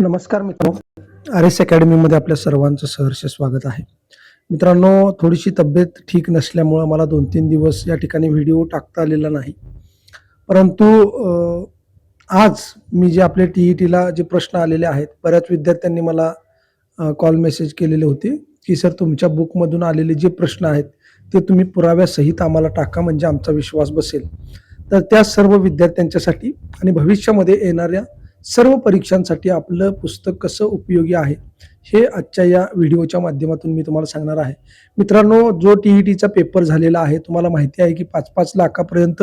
नमस्कार मित्र R S अकॅडमीमध्ये आपल्या सर्वांचं सहर्ष स्वागत आहे. मित्रांनो थोडीशी तब्येत ठीक नसल्यामुळं मला दोन तीन दिवस या ठिकाणी व्हिडिओ टाकता आलेला नाही. परंतु आज मी जे आपले टी ई टीला जे प्रश्न आलेले आहेत बऱ्याच विद्यार्थ्यांनी मला कॉल मेसेज केलेले होते की सर तुमच्या बुकमधून आलेले जे प्रश्न आहेत ते तुम्ही पुराव्यासहित आम्हाला टाका म्हणजे आमचा विश्वास बसेल. तर त्या सर्व विद्यार्थ्यांच्यासाठी आणि भविष्यामध्ये येणाऱ्या सर्व परीक्षांसाठी आपलं पुस्तक कसं उपयोगी आहे हे आजच्या या व्हिडिओच्या माध्यमातून मी तुम्हाला सांगणार आहे. मित्रांनो जो टी ई टीचा पेपर झालेला आहे तुम्हाला माहिती आहे की पाच पाच लाखापर्यंत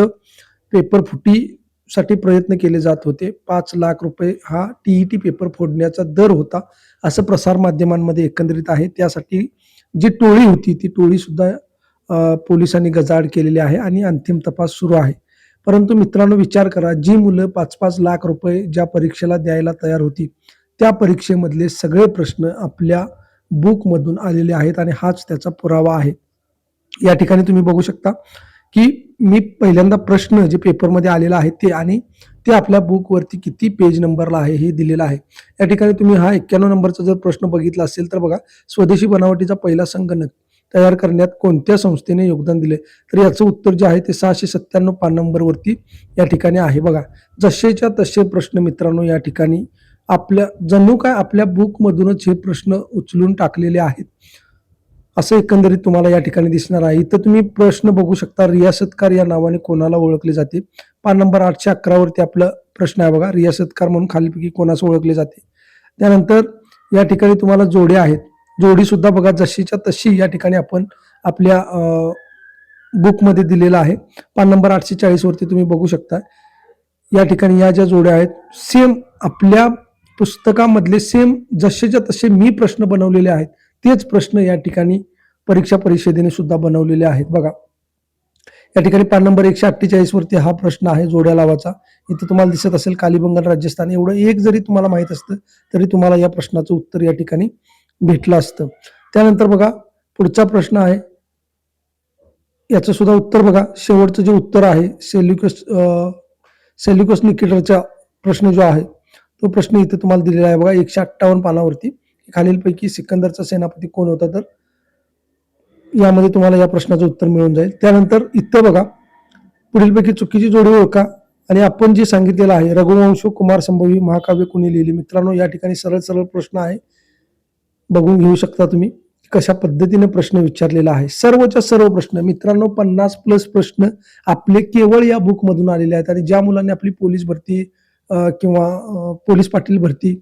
पेपर फुटीसाठी प्रयत्न केले जात होते. पाच लाख रुपये हा टी ई टी पेपर फोडण्याचा दर होता असं प्रसार माध्यमांमध्ये एकंदरीत आहे. त्यासाठी जी टोळी होती ती टोळीसुद्धा पोलिसांनी गजाआड केलेली आहे आणि अंतिम तपास सुरू आहे. परंतु मित्रांनो विचार करा जी मुलं पाच पाच लाख रुपये ज्या परीक्षेला द्यायला तयार होती त्या परीक्षेमधले सगळे प्रश्न आपल्या बुकमधून आलेले आहेत आणि हाच त्याचा पुरावा आहे. या ठिकाणी तुम्ही बघू शकता की मी पहिल्यांदा प्रश्न जे पेपरमध्ये आलेला आहे ते आणि ते आपल्या बुकवरती किती पेज नंबरला आहे हे दिलेलं आहे. या ठिकाणी तुम्ही हा एक्क्याण्णव नंबरचा जर प्रश्न बघितला असेल तर बघा स्वदेशी बनावटीचा पहिला संगणक तयार करण्यात कोणत्या संस्थेने योगदान दिले? तर याचं उत्तर जे आहे ते सहाशे सत्त्याण्णव पान नंबरवरती या ठिकाणी आहे बघा. जसेच्या तसे प्रश्न मित्रांनो या ठिकाणी. आपल्या जणू काय आपल्या बुकमधूनच हे प्रश्न उचलून टाकलेले आहेत. असं एकंदरीत तुम्हाला या ठिकाणी दिसणार आहे. इथं तुम्ही प्रश्न बघू शकता रियासतकार या नावाने कोणाला ओळखले जाते? पान नंबर आठशे अकरावरती आपला प्रश्न आहे बघा. रियासतकार म्हणून खालीपैकी कोणास ओळखले जाते? त्यानंतर या ठिकाणी तुम्हाला जोडे आहेत. जोडी सुद्धा बघा जशीच्या तशी या ठिकाणी आपण आपल्या बुकमध्ये दिलेला आहे. पान नंबर आठशे चाळीस वरती तुम्ही बघू शकता. या ठिकाणी या ज्या जोड्या आहेत सेम आपल्या पुस्तकामधले सेम जसेच्या तसे मी प्रश्न बनवलेले आहेत तेच प्रश्न या ठिकाणी परीक्षा परिषदेने सुद्धा बनवलेले आहेत बघा. या ठिकाणी पान नंबर एकशे अठ्ठेचाळीस वरती हा प्रश्न आहे जोड्या लावाचा. इथे तुम्हाला दिसत असेल कालीबंगाल राजस्थान एवढं एक जरी तुम्हाला माहीत असतं तरी तुम्हाला या प्रश्नाचं उत्तर या ठिकाणी भेटलं असतं. त्यानंतर बघा पुढचा प्रश्न आहे. याचं सुद्धा उत्तर बघा. शेवटचं जे उत्तर आहे सेल्युकस सेल्युकस निकेटरचा प्रश्न जो आहे तो प्रश्न इथे तुम्हाला दिलेला आहे बघा एकशे अठ्ठावन्न पानावरती. खालीलपैकी सिकंदरचा सेनापती कोण होता तर? यामध्ये तुम्हाला या प्रश्नाचं उत्तर मिळून जाईल. त्यानंतर इथं बघा पुढीलपैकी चुकीची जोडी ओळखा. आणि आपण जे सांगितलेलं आहे रघुवंश कुमार संभवी महाकाव्य कुणी लिहिली? मित्रांनो या ठिकाणी सरळ सरळ प्रश्न आहे. बघून घेऊ शकता तुम्ही कशा पद्धतीने प्रश्न विचारलेला आहे. सर्वच्या सर्व प्रश्न मित्रांनो पन्नास प्लस प्रश्न आपले केवळ या बुकमधून आलेले आहेत आणि ज्या मुलांनी आपली पोलीस भरती किंवा पोलीस पाटील भरती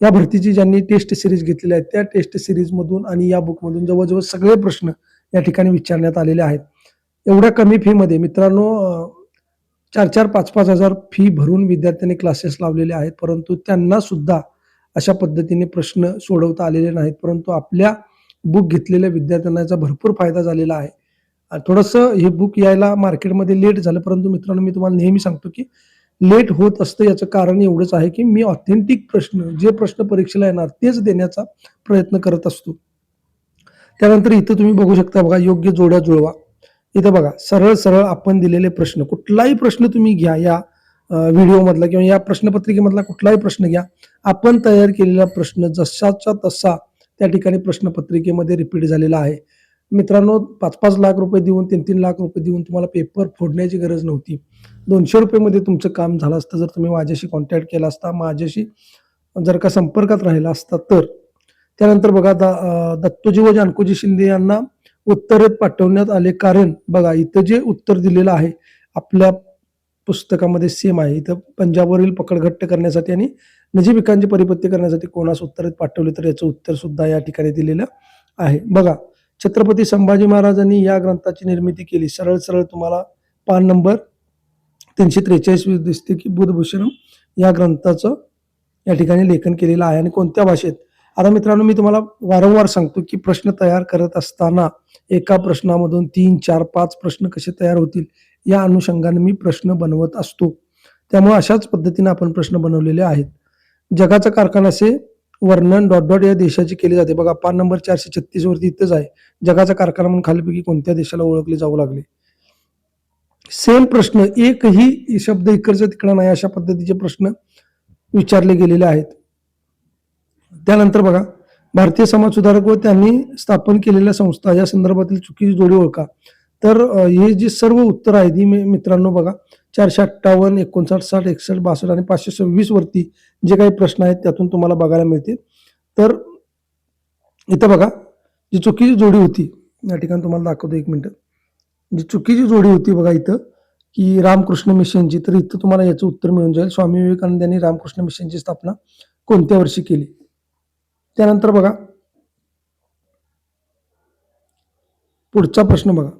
या भरतीची ज्यांनी टेस्ट सिरीज घेतलेल्या आहेत त्या टेस्ट सिरीजमधून आणि या बुकमधून जवळजवळ सगळे प्रश्न या ठिकाणी विचारण्यात आलेले आहेत. एवढ्या कमी फीमध्ये मित्रांनो चार चार पाच पाच हजार फी भरून विद्यार्थ्यांनी क्लासेस लावलेले आहेत परंतु त्यांना सुद्धा अशा पद्धतीने प्रश्न सोडवता आलेले नाहीत. परंतु आपल्या बुक घेतलेल्या विद्यार्थ्यांना याचा भरपूर फायदा झालेला आहे. थोडंसं हे बुक यायला मार्केटमध्ये लेट झालं. परंतु मित्रांनो मी तुम्हाला नेहमी सांगतो की लेट होत असतं याचं कारण एवढंच आहे की मी ऑथेंटिक प्रश्न जे प्रश्न परीक्षेला येणार तेच देण्याचा प्रयत्न करत असतो. त्यानंतर इथं तुम्ही बघू शकता बघा योग्य जोड्या जुळवा. इथं बघा सरळ सरळ आपण दिलेले प्रश्न कुठलाही प्रश्न तुम्ही घ्या या व्हिडिओमधला किंवा या प्रश्नपत्रिकेमधला कुठलाही प्रश्न घ्या. आपण तयार केलेला प्रश्न जसाचा तसा त्या ठिकाणी प्रश्नपत्रिकेमध्ये रिपीट झालेला आहे. मित्रांनो पाच पाच लाख रुपये देऊन तीन तीन लाख रुपये देऊन तुम्हाला पेपर फोडण्याची गरज नव्हती. दोनशे रुपयेमध्ये तुमचं काम झालं असतं जर तुम्ही माझ्याशी कॉन्टॅक्ट केला असता माझ्याशी जर का संपर्कात राहिला असता तर. त्यानंतर बघा दत्तोजी व जानकोजी शिंदे यांना उत्तरेत पाठवण्यात आले कारण बघा इथं जे उत्तर दिलेलं आहे आपल्या पुस्तकामध्ये सेम आहे. इथं पंजाबवरील पकड घट्ट करण्यासाठी आणि नजीबिकांचे परिपत्ती करण्यासाठी कोणास उत्तरेत पाठवले तर याचं उत्तर सुद्धा या ठिकाणी दिलेलं आहे. बघा छत्रपती संभाजी महाराजांनी या ग्रंथाची निर्मिती केली. सरळ सरळ तुम्हाला पान नंबर तीनशे त्रेचाळीस दिसते की बुधभूषणम या ग्रंथाचं या ठिकाणी लेखन केलेलं आहे. आणि कोणत्या भाषेत? आता मित्रांनो मी तुम्हाला वारंवार सांगतो की प्रश्न तयार करत असताना एका प्रश्नामधून तीन चार पाच प्रश्न कसे तयार होतील या अनुषंगाने मी प्रश्न बनवत असतो. त्यामुळे अशाच पद्धतीने आपण प्रश्न बनवलेले आहेत. जगाचा कारखानाचे वर्णन डॉट डॉट या देशाचे केली जाते. बघा पान नंबर चारशे छत्तीस वरती इथंच आहे. जगाचा कारखाना म्हणून खालीपैकी कोणत्या देशाला ओळखले जाऊ लागले? सेम प्रश्न एकही शब्द इकडचा तिकडं नाही अशा पद्धतीचे प्रश्न विचारले गेलेले आहेत. त्यानंतर बघा भारतीय समाज सुधारक व त्यांनी स्थापन केलेल्या संस्था या संदर्भातील चुकीची जोडी ओळखा. तर हे जी सर्व उत्तर आहेत ही मी- मित्रांनो बघा चारशे अठ्ठावन्न एकोणसाठ साठ एकसष्ट बासष्ट आणि पाचशे सव्वीस वरती जे काही प्रश्न आहेत त्यातून तुम्हाला बघायला मिळतील. तर इथं बघा जी चुकीची जोडी होती या ठिकाणी तुम्हाला दाखवतो एक मिनिट. जी चुकीची जोडी होती बघा इथं की रामकृष्ण मिशनची तर इथं तुम्हाला याचं उत्तर मिळून जाईल. स्वामी विवेकानंद यांनी रामकृष्ण मिशनची स्थापना कोणत्या वर्षी केली? त्यानंतर बघा पुढचा प्रश्न बघा.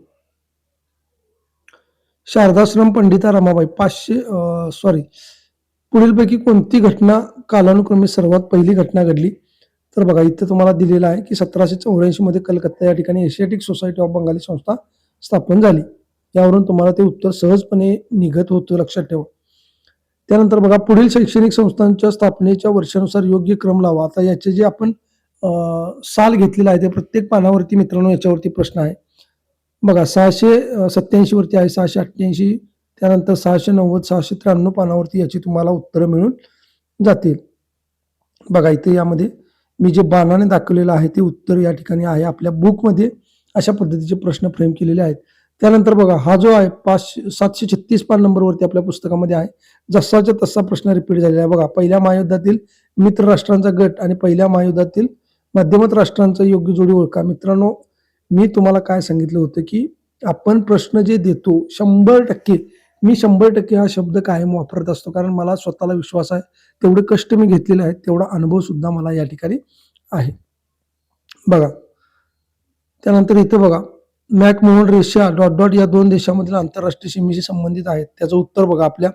शारदाश्रम पंडिता रमाबाई पाचशे सॉरी पुढीलपैकी कोणती घटना कालानुक्रमे सर्वात पहिली घटना घडली? तर बघा इथे तुम्हाला दिलेलं आहे की सतराशे चौऱ्याऐंशी मध्ये कलकत्ता या ठिकाणी एशियाटिक सोसायटी ऑफ बंगाली संस्था स्थापन झाली. यावरून तुम्हाला ते उत्तर सहजपणे निघत होतं लक्षात ठेवा. त्यानंतर बघा पुढील शैक्षणिक संस्थांच्या स्थापनेच्या वर्षानुसार योग्य क्रम लावा. आता याचे जे आपण साल घेतलेला आहे ते प्रत्येक पानावरती मित्रांनो याच्यावरती प्रश्न आहे. बघा सहाशे सत्याऐंशीवरती आहे सहाशे अठ्ठ्याऐंशी त्यानंतर सहाशे नव्वद सहाशे त्र्याण्णव पानावरती याची तुम्हाला उत्तरं मिळून जातील. बघा इथे यामध्ये मी जे बाणाने दाखवलेलं आहे ते उत्तर या ठिकाणी आहे. आपल्या बुकमध्ये अशा पद्धतीचे प्रश्न फ्रेम केलेले आहेत. त्यानंतर बघा हा जो आहे पाचशे सातशे छत्तीस पान नंबरवरती आपल्या पुस्तकामध्ये आहे. जसाच्या तसा प्रश्न रिपीट झालेला आहे. बघा पहिल्या महायुद्धातील मित्र राष्ट्रांचा गट आणि पहिल्या महायुद्धातील मध्यमत राष्ट्रांचा योग्य जोडी ओळखा. मित्रांनो मी तुम्हाला काय सांगितलं होतं की आपण प्रश्न जे देतो शंभर टक्के मी शंभर टक्के हा शब्द कायम वापरत असतो. कारण मला स्वतःला विश्वास आहे तेवढे कष्ट मी घेतलेले आहेत तेवढा अनुभव सुद्धा मला या ठिकाणी आहे. बघा त्यानंतर इथं बघा मॅकमोहन रेषा डॉट डॉट या दोन देशामधील आंतरराष्ट्रीय सीमेशी संबंधित आहेत. त्याचं उत्तर बघा आपल्या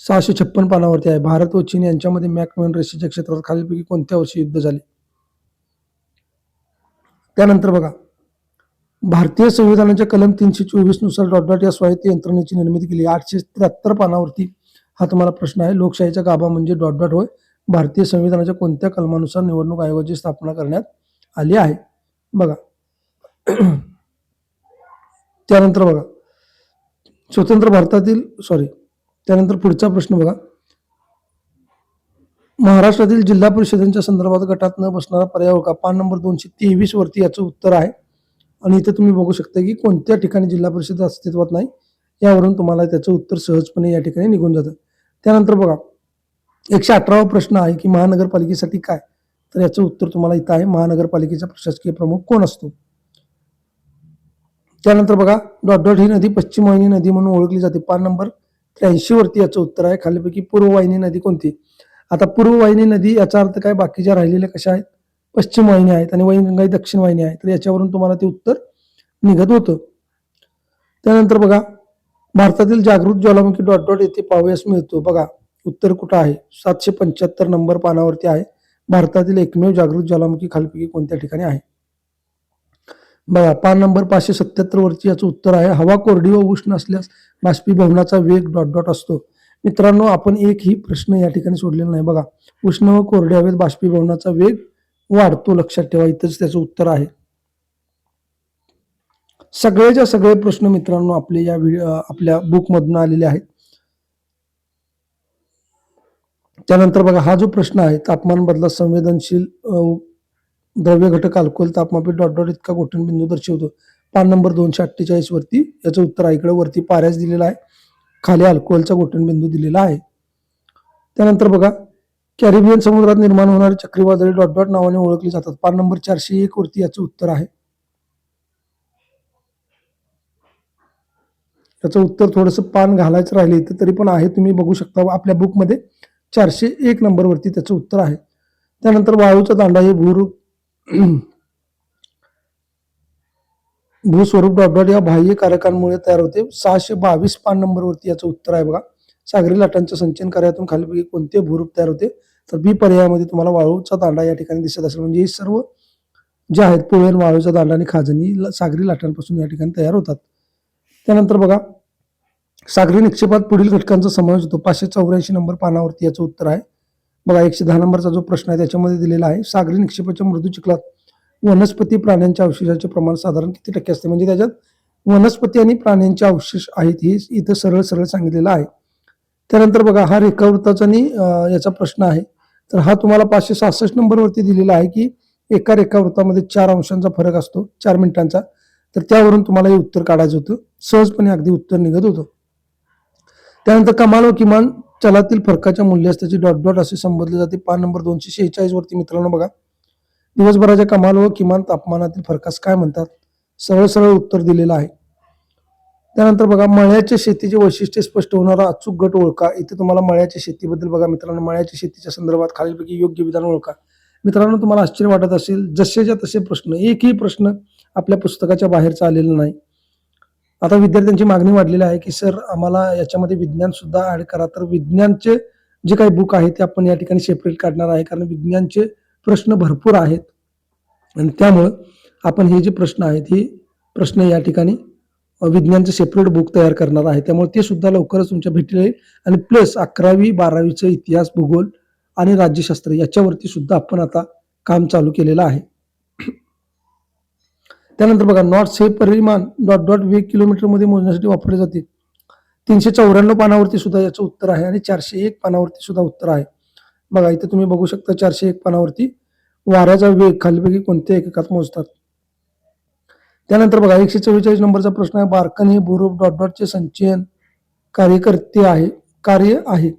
सहाशे छप्पन पानावरती आहे. भारत व चीन यांच्यामध्ये मॅकमोहन रेषेच्या क्षेत्रात खालीलपैकी कोणत्या वर्षी युद्ध झाले? त्यानंतर बघा भारतीय संविधानाच्या कलम तीनशे चोवीसनुसार डॉट डॉट या स्वायत्त यंत्रणेची निर्मिती केली. आठशे त्र्याहत्तर पानावरती हा तुम्हाला प्रश्न आहे. लोकशाहीचा गाभा म्हणजे डॉट डॉट होय. भारतीय संविधानाच्या कोणत्या कलमानुसार निवडणूक आयोगाची स्थापना करण्यात आली आहे? बघा. त्यानंतर बघा. स्वतंत्र भारतातील सॉरी त्यानंतर पुढचा प्रश्न बघा. महाराष्ट्रातील जिल्हा परिषदांच्या संदर्भात गटात न बसणारा पर्याय ओळखा. पान नंबर दोनशे तेवीस वरती याचं उत्तर आहे. आणि इथे तुम्ही बघू शकता की कोणत्या ठिकाणी जिल्हा परिषद अस्तित्वात नाही यावरून तुम्हाला त्याचं उत्तर सहजपणे या ठिकाणी निघून जातं. त्यानंतर बघा एकशे अठरावा प्रश्न आहे की महानगरपालिकेसाठी काय? तर याचं उत्तर तुम्हाला इथं आहे महानगरपालिकेचा प्रशासकीय प्रमुख कोण असतो? त्यानंतर बघा डॉट डॉट ही नदी पश्चिम वाहिनी नदी म्हणून ओळखली जाते. पान नंबर त्र्याऐंशी वरती याचं उत्तर आहे. खालीपैकी पूर्व वाहिनी नदी कोणती? आता पूर्व वाहिनी नदी याचा अर्थ काय? बाकीच्या राहिलेल्या कशा आहेत? पश्चिम वाहिनी आहेत आणि वैनगंगा ही दक्षिण वाहिनी आहे. तर याच्यावरून तुम्हाला ते उत्तर निघत होतं. त्यानंतर बघा भारतातील जागृत ज्वालामुखी डॉट डॉट येथे पावयास मिळतो. बघा उत्तर कुठं आहे? सातशे पंच्याहत्तर नंबर पानावरती आहे. भारतातील एकमेव जागृत ज्वालामुखी खालपैकी कोणत्या ठिकाणी आहे? बघा पान नंबर पाचशे सत्याहत्तर वरती याचं उत्तर आहे. हवा कोरडी व उष्ण असल्यास बाष्पीभवनाचा वेग डॉट डॉट असतो. मित्रांनो आपण एकही प्रश्न या ठिकाणी सोडलेला नाही. बघा उष्ण व कोरडे हवेत बाष्पीभवनाचा वेग वाढतो लक्षात ठेवा इथंच त्याचं उत्तर आहे. सगळेच्या सगळे प्रश्न मित्रांनो आपले या आपल्या बुकमधून आलेले आहेत. त्यानंतर बघा हा जो प्रश्न आहे तापमान बदला संवेदनशील द्रव्य घटक अल्कोहोल तापमापी डॉट डॉट इतका गोठण बिंदू दर्शवतो? पान नंबर दोनशे अठ्ठेचाळीस वरती याचं उत्तर आहे इकडे वरती पाऱ्यास दिलेला आहे. खाली अल्कोहोलचा गोठण बिंदू दिलेला आहे. त्यानंतर बघा कॅरिबियन समुद्रात निर्माण होणारी चक्रीवादळे डॉट डॉट नावाने ओळखली जातात. पान नंबर चारशे एक वरती याचं उत्तर आहे. याचं उत्तर थोडंसं पान घालायचं राहिले इथं तरी पण आहे. तुम्ही बघू शकता आपल्या बुकमध्ये चारशे एक नंबरवरती त्याचं उत्तर आहे. त्यानंतर वाळूचा दांडा हे भूरूप भूस्वरूप डॉट डॉट या बाह्य कारकांमुळे तयार होते. सहाशे बावीस पान नंबरवरती याचं उत्तर आहे बघा. सागरी लाटांच्या संचयन कार्यातून खालीपैकी कोणते भूरूप तयार होते? तर बी पर्यायामध्ये तुम्हाला वाळूचा दांडा या ठिकाणी दिसत असेल. म्हणजे हे सर्व जे आहेत पोळेन वाळूचा दांडा आणि खाजणी सागरी लाटांपासून या ठिकाणी तयार होतात. त्यानंतर बघा सागरी निक्षेपात पुढील घटकांचा समावेश होतो. पाचशे चौऱ्याऐंशी नंबर पानावरती याचं उत्तर आहे. बघा एकशे दहा नंबरचा जो प्रश्न आहे त्याच्यामध्ये दिलेला आहे. सागरी निक्षेपाच्या मृदू चिखलात वनस्पती प्राण्यांच्या अवशेषाचे प्रमाण साधारण किती टक्के असते? म्हणजे त्याच्यात वनस्पती आणि प्राण्यांचे अवशेष आहेत हे इथं सरळ सरळ सांगितलेलं आहे. त्यानंतर बघा हा रेखावृत्ताचा आणि याचा प्रश्न आहे. तर हा तुम्हाला पाचशे सहासष्ट नंबरवरती दिलेला आहे की एका रेखा वृत्तामध्ये चार अंशांचा फरक असतो चार मिनिटांचा. तर त्यावरून तुम्हाला हे उत्तर काढायचं होतं. सहजपणे अगदी उत्तर निघत होतं. त्यानंतर कमाल व किमान चलातील फरकाच्या मूल्यास डॉट डॉट असे संबोधले जाते. पान नंबर दोनशे शेहेचाळीस वरती मित्रांनो बघा. दिवसभराच्या कमाल व किमान तापमानातील फरकास काय म्हणतात? सरळ सरळ उत्तर दिलेलं आहे. त्यानंतर बघा मळ्याच्या शेतीचे वैशिष्ट्य स्पष्ट होणारा. अचूक गट ओळखा. इथे तुम्हाला मळ्याच्या शेतीबद्दल बघा मित्रांनो. मळ्याच्या शेतीच्या संदर्भात खालीलपैकी योग्य विधान ओळखा. मित्रांनो तुम्हाला आश्चर्य वाटत असेल जसेच्या तसे प्रश्न एकही प्रश्न आपल्या पुस्तकाच्या बाहेरचा आलेला नाही. आता विद्यार्थ्यांची मागणी वाढलेली आहे की सर आम्हाला याच्यामध्ये विज्ञान सुद्धा ऍड करा. तर विज्ञानचे जे काही बुक आहे ते आपण या ठिकाणी सेपरेट काढणार आहे. कारण विज्ञानचे प्रश्न भरपूर आहेत. आणि त्यामुळं आपण हे जे प्रश्न आहेत हे प्रश्न या ठिकाणी विज्ञानचं सेपरेट बुक तयार करणार आहे. त्यामुळे ते सुद्धा लवकरच तुमच्या भेटीला येईल. आणि प्लस अकरावी बारावीचं इतिहास भूगोल आणि राज्यशास्त्र याच्यावरती सुद्धा आपण आता काम चालू केलेलं आहे. त्यानंतर बघा नॉर्थ हे परिमाण डॉट डॉट वेग किलोमीटरमध्ये मोजण्यासाठी वापरले जाते. तीनशे चौऱ्याण्णव पानावरती सुद्धा याचं उत्तर आहे आणि चारशे एक पानावरती सुद्धा उत्तर आहे. बघा इथे तुम्ही बघू शकता चारशे एक पानावरती वाऱ्याचा वेग खालीपैकी कोणत्या एककात मोजतात? त्यानंतर बघा एकशे चव्वेचाळीस नंबरचा प्रश्न आहे. बारकन हे भूरूप डॉट डॉटचे संचयन कार्यकर्ते आहे कार्य आहे.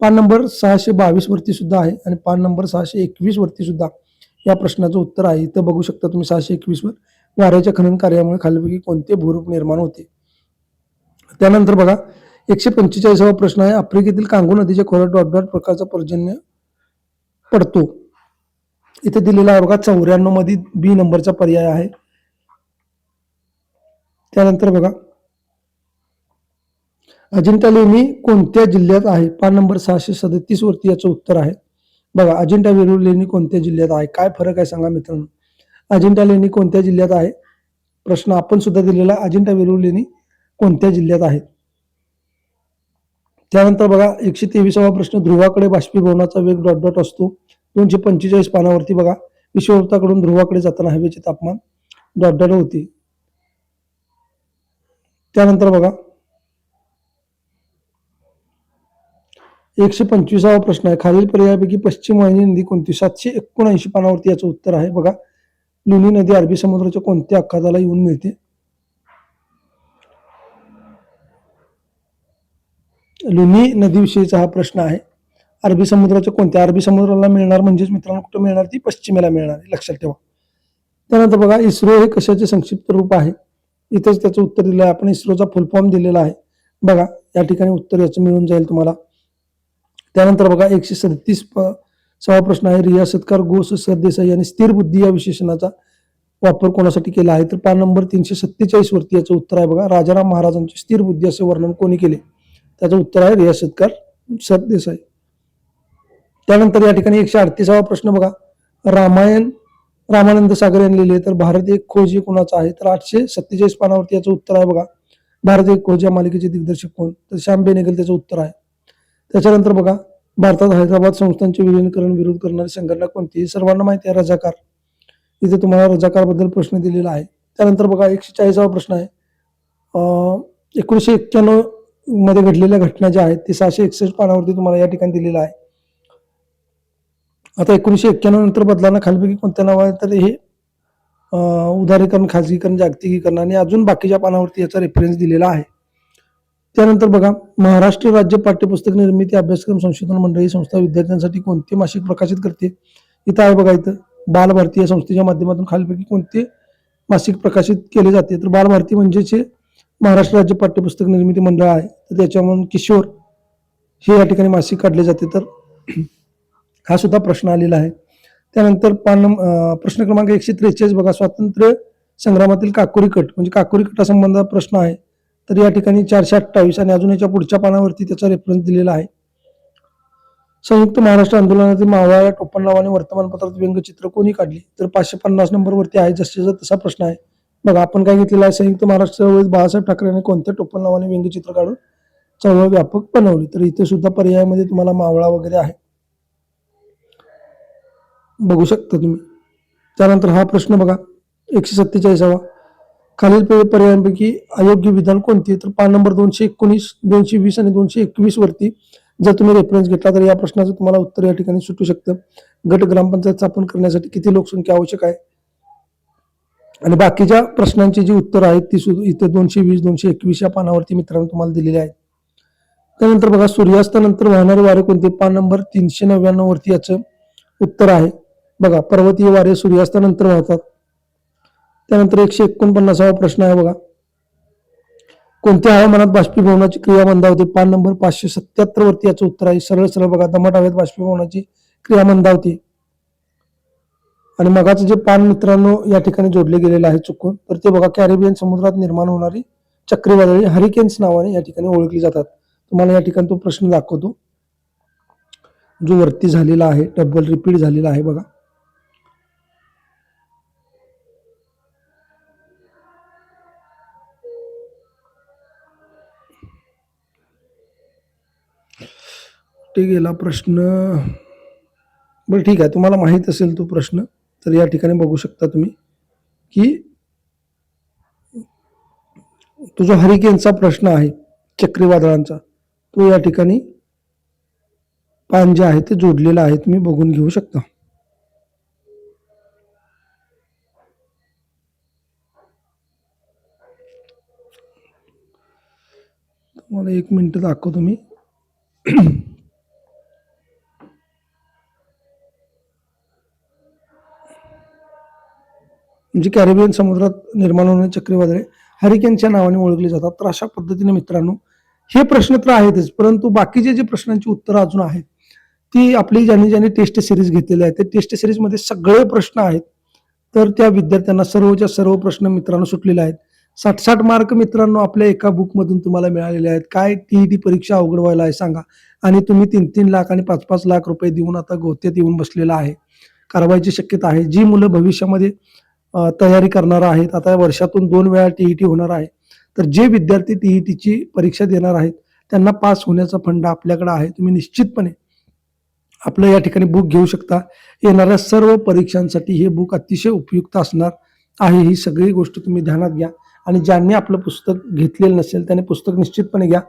पान नंबर सहाशे बावीस वरती सुद्धा आहे आणि पान नंबर सहाशे एकवीस वरती सुद्धा या प्रश्नाचं उत्तर आहे. इथं बघू शकता तुम्ही सहाशे एकवीस वर वाऱ्याच्या खनन कार्यामुळे खालीपैकी कोणते भूरूप निर्माण होते? त्यानंतर बघा एकशे पंचेचाळीसावा प्रश्न आहे. आफ्रिकेतील कांगो नदीच्या खोऱ्यात डॉट डॉट प्रकारचा पर्जन्य पडतो. इथे दिलेला आहे बघा चौऱ्याण्णवमध्ये बी नंबरचा पर्याय आहे. त्यानंतर बघा. अजिंठा लेणी कोणत्या जिल्ह्यात आहे? पान नंबर सहाशे सदतीस वरती याचं उत्तर आहे. बघा अजिंठा वेरूळ लेणी कोणत्या जिल्ह्यात आहे? काय फरक आहे सांगा मित्रांनो. अजिंठा लेणी कोणत्या जिल्ह्यात आहे? प्रश्न आपण सुद्धा दिलेला अजिंठा वेरूळ लेणी कोणत्या जिल्ह्यात आहे? त्यानंतर बघा एकशे तेवीसावा प्रश्न ध्रुवाकडे बाष्पीभवनाचा वेग डॉट डॉट असतो. दोनशे पंचेचाळीस पानावरती बघा विषुववृत्ताकडून ध्रुवाकडे जाताना हवेचे तापमान डॉट डॉट होते. त्यानंतर बघा. एकशे पंचवीसावा प्रश्न आहे. खालील पर्यायापैकी पश्चिम वाहिनी नदी कोणती? सातशे एकोणऐंशी पानावरती याचं उत्तर आहे. बघा. लुनी नदी अरबी समुद्राच्या कोणत्या अखाताला येऊन मिळते? लुनी नदीविषयीचा हा प्रश्न आहे. अरबी समुद्राच्या कोणत्या? अरबी समुद्राला मिळणार म्हणजेच मित्रांनो कुठं मिळणार? ती पश्चिमेला मिळणार आहे, लक्षात ठेवा. त्यानंतर बघा इस्रो हे कशाचे संक्षिप्त रूप आहे? इथेच त्याचं उत्तर दिलं आहे. आपण इस्रोचा फुल फॉर्म दिलेला आहे. बघा या ठिकाणी उत्तर याचं मिळून जाईल तुम्हाला. त्यानंतर बघा एकशे सदतीस सहा प्रश्न आहे. रियासतकार गोस सरदेसाई यांनी स्थिर बुद्धी या विशेषणाचा वापर कोणासाठी केला आहे? तर पान नंबर तीनशे सत्तेचाळीस वरती याचं उत्तर आहे बघा. राजाराम महाराजांचे स्थिर बुद्धी असे वर्णन कोणी केले? त्याचं उत्तर आहे रियासतकार सरदेसाई त्यानंतर या ठिकाणी एकशे अडतीसावा प्रश्न बघा. रामायण रामानंद सागर यांनी लिहिले तर भारत एक खोज हे कोणाचा आहे? तर आठशे सत्तेचाळीस पानावरती याचं उत्तर आहे बघा. भारत एक खोज या मालिकेचे दिग्दर्शक कोण? तर श्याम बेनेगल त्याचं उत्तर आहे. त्याच्यानंतर बघा भारतात हैदराबाद संस्थांचे विलीनीकरण विरोध करणारी संघटना कोणती? हे सर्वांना माहिती आहे रजाकार इथे तुम्हाला रजाकारबद्दल प्रश्न दिलेला आहे. त्यानंतर बघा एकशे चाळीसावा प्रश्न आहे. एकोणीसशे एक्क्याण्णवमध्ये घडलेल्या घटना ज्या आहेत ते सहाशे एकसष्ट पानावरती तुम्हाला या ठिकाणी दिलेलं आहे. आता एकोणीसशे एक्क्याण्णव नंतर बदलांना खालीपैकी कोणत्या नाव आहे तर हे उदारीकरण खाजगीकरण जागतिकीकरण आणि अजून बाकीच्या पानावरती याचा रेफरन्स दिलेला आहे. त्यानंतर बघा महाराष्ट्र राज्य पाठ्यपुस्तक निर्मिती अभ्यासक्रम संशोधन मंडळ ही संस्था विद्यार्थ्यांसाठी कोणते मासिक प्रकाशित करते? इथं आहे बघा इथं बालभारती या संस्थेच्या माध्यमातून खालीपैकी कोणते मासिक प्रकाशित केले जाते? तर बाल भारती म्हणजेच हे महाराष्ट्र राज्य पाठ्यपुस्तक निर्मिती मंडळ आहे. तर त्याच्यामधून किशोर हे या ठिकाणी मासिक काढले जाते. तर हा सुद्धा प्रश्न आलेला आहे. त्यानंतर पान प्रश्न क्रमांक एकशे त्रेचाळीस बघा. स्वातंत्र्य संग्रामातील काकोरी कट म्हणजे काकोरी कटासंबंधात प्रश्न आहे. तर या ठिकाणी चारशे अठ्ठावीस आणि अजून याच्या पुढच्या पानावरती त्याचा रेफरन्स दिलेला आहे. संयुक्त महाराष्ट्र आंदोलनातील मावळा या टोपण नावाने वर्तमानपत्रात व्यंगचित्र कोणी काढली? तर पाचशे पन्नास नंबरवरती आहे जसं तसा प्रश्न आहे. बघा आपण काय घेतलेला आहे? संयुक्त महाराष्ट्र वेळेस बाळासाहेब ठाकरे यांनी कोणत्या टोपण नावाने व्यंगचित्र काढून चळवळ व्यापक बनवली? तर इथे सुद्धा पर्यायामध्ये तुम्हाला मावळा वगैरे आहे. बघू शकता तुम्ही. त्यानंतर हा प्रश्न बघा. एकशे सत्तेचाळीसावा. खालील पे- पर्यायांपैकी अयोग्य विधान कोणते? तर पान नंबर दोनशे एकोणीस दोनशे वीस आणि दोनशे एकवीस वरती जर तुम्ही रेफरन्स घेतला तर या प्रश्नाचं तुम्हाला उत्तर या ठिकाणी सुटू शकतं. गट ग्रामपंचायत स्थापन करण्यासाठी किती लोकसंख्या आवश्यक आहे? आणि बाकीच्या प्रश्नांची जी उत्तरं आहेत ती सुद्धा इथे दोनशे वीस दोनशे एकवीस या पानावरती मित्रांनो तुम्हाला दिलेली आहेत. त्यानंतर बघा सूर्यास्तानंतर वाहणारे वारे कोणते? पान नंबर तीनशे नव्याण्णव वरती याचं उत्तर आहे. बघा पर्वतीय वारे सूर्यास्तानंतर वाहतात. त्यानंतर एकशे एकोणपन्नासावा प्रश्न आहे बघा. कोणत्या हवामानात बाष्पीभवनाची क्रिया मंदावते पान नंबर पाचशे सत्याहत्तर वरती याचं उत्तर आहे. सरळ सरळ बघा दमट हवेत बाष्पीभवनाची क्रिया मंदावते आणि मगाचं जे पान मित्रांनो या ठिकाणी जोडले गेलेलं आहे चुकून तर ते बघा कॅरेबियन समुद्रात निर्माण होणारी चक्रीवादळी हरिकेन्स नावाने या ठिकाणी ओळखली जातात. तुम्हाला या ठिकाणी तो प्रश्न दाखवतो. जो वरती झालेला आहे डबल रिपीट झालेला आहे बघा. कुठे गेला प्रश्न. बरं ठीक आहे. तुम्हाला माहीत असेल तो प्रश्न तर या ठिकाणी बघू शकता तुम्ही की तो जो हरिकेनचा प्रश्न आहे चक्रीवादळांचा तो या ठिकाणी पान जे आहे ते जोडलेलं आहे तुम्ही बघून घेऊ शकता. तुम्हाला एक मिनटं दाखवतो मी. म्हणजे कॅरेबियन समुद्रात निर्माण होणारी चक्रीवादळे हरिकेनच्या नावाने ओळखली जातात. तर अशा पद्धतीने मित्रांनो हे प्रश्न तर आहेतच परंतु बाकीचे जे प्रश्नांची उत्तरं अजून आहेत ती आपली ज्यांनी ज्यांनी टेस्ट सिरीज घेतलेली आहे ते टेस्ट सिरीजमध्ये सगळे प्रश्न आहेत. तर त्या विद्यार्थ्यांना सर्वच्या सर्व प्रश्न मित्रांनो सुटलेले आहेत. साठ साठ मार्क मित्रांनो आपल्या एका बुकमधून तुम्हाला मिळालेले आहेत. काय टी परीक्षा अवघड व्हायला आहे सांगा. आणि तुम्ही तीन तीन लाख आणि पाच पाच लाख रुपये देऊन आता गोत्यात येऊन बसलेला आहे. कारवाईची शक्यता आहे. जी मुलं भविष्यामध्ये तयारी करणार आहेत. आता वर्षातून दोन वेळा टीईटी होणार आहे. तर जे विद्यार्थी टीईटीची परीक्षा देणार आहेत त्यांना पास होण्याचा फंड आपल्याकडे आहे. तुम्ही निश्चितपणे आपलं या ठिकाणी बुक घेऊ शकता. येणाऱ्या सर्व परीक्षांसाठी हे बुक अतिशय उपयुक्त असणार आहे. ही सगळी गोष्ट तुम्ही ध्यानात घ्या. आणि ज्यांनी आपलं पुस्तक घेतलेलं नसेल त्याने पुस्तक निश्चितपणे घ्या.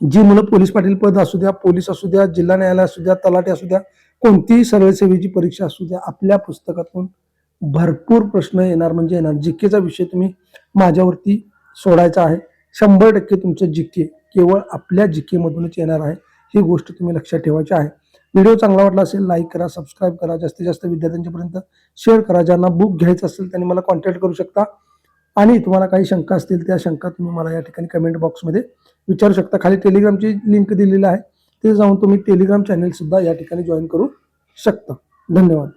जी मुलं पोलीस पाटील पद असू द्या पोलीस असू द्या जिल्हा न्यायालय असू द्या तलाठी असू द्या कोणतीही सर्वसेवेची परीक्षा असू द्या आपल्या पुस्तकातून भरपूर प्रश्न येणार म्हणजे येणार. जिकेचा विषय तुम्ही माझ्यावरती सोडायचा आहे. शंभर टक्के तुमचं जिके केवळ आपल्या जिकेमधूनच येणार आहे. ही गोष्ट तुम्ही लक्षात ठेवायची आहे. व्हिडिओ चांगला वाटला असेल लाईक करा सबस्क्राईब करा. जास्तीत जास्त विद्यार्थ्यांच्यापर्यंत शेअर करा. ज्यांना बुक घ्यायचं असेल त्यांनी मला कॉन्टॅक्ट करू शकता. आणि तुम्हाला काही शंका असतील त्या शंका तुम्ही मला या ठिकाणी कमेंट बॉक्समध्ये विचारू शकता. खाली टेलिग्रामची लिंक दिलेली आहे. ते जाऊन तुम्ही टेलिग्राम चॅनेलसुद्धा या ठिकाणी जॉईन करू शकता. धन्यवाद.